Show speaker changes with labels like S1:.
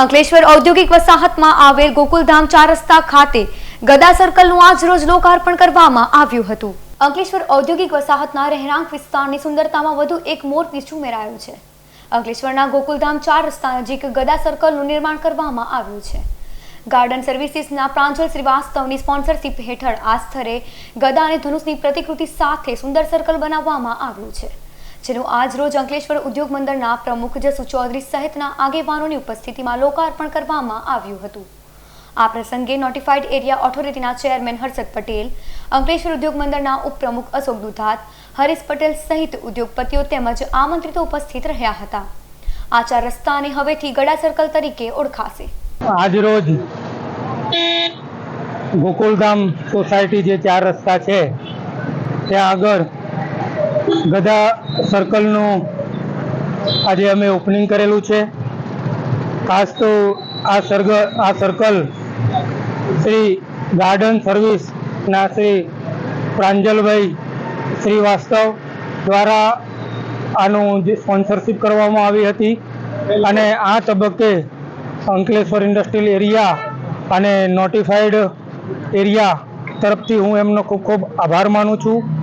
S1: અંકલેશ્વર ઔદ્યોગિક વસાહતમાં આવેલ ગોકુલધામ ચાર રસ્તા ખાતે ગદા સર્કલનું આજ રોજ લોકાર્પણ કરવામાં આવ્યું હતું. અંકલેશ્વર ઔદ્યોગિક વસાહતના રહેણાંક વિસ્તારની સુંદરતામાં વધુ એક મોરપીસ ઉમેરાયું છે. અંકલેશ્વરના ગોકુલધામ ચાર રસ્તા નજીક ગદા સર્કલનું નિર્માણ કરવામાં આવ્યું છે. ગાર્ડન સર્વિસીસના પ્રાંજલ શ્રીવાસ્તવની સ્પોન્સરશિપ હેઠળ આ સ્થળે ગદા અને ધનુષની પ્રતિકૃતિ સાથે સુંદર સર્કલ બનાવવામાં આવ્યું છે. જેનું આજ રોજ અંકલેશ્વર ઉદ્યોગ મંડળના પ્રમુખ જસુ ચૌધરી સહિતના આગેવાનોની ઉપસ્થિતિમાં લોકાર્પણ કરવામાં આવ્યું હતું. આ પ્રસંગે નોટિફાઈડ એરિયા ઓથોરિટીના ચેરમેન હર્ષદ પટેલ, અંકલેશ્વર ઉદ્યોગ મંડળના ઉપપ્રમુખ અશોક દુધાત, હરીશ પટેલ સહિત ઉદ્યોગપતિઓ તેમજ આમંત્રિતો ઉપસ્થિત રહ્યા હતા. આ ચાર રસ્તાને હવેથી ગડા સર્કલ તરીકે ઓળખાશે.
S2: આજરોજ ગોકુલધામ સોસાયટી જે ચાર રસ્તા છે, ત્યાં આગળ ગદા સર્કલનું આજે અમે ઓપનિંગ કરેલું છે. ખાસ તો આ સર્ગ, આ સર્કલ શ્રી ગાર્ડન સર્વિસના શ્રી પ્રાંજલભાઈ શ્રીવાસ્તવ દ્વારા આનું જે સ્પોન્સરશિપ કરવામાં આવી હતી. અને આ તબક્કે અંકલેશ્વર ઇન્ડસ્ટ્રીયલ એરિયા અને નોટિફાઈડ એરિયા તરફથી હું એમનો ખૂબ ખૂબ આભાર માનું છું.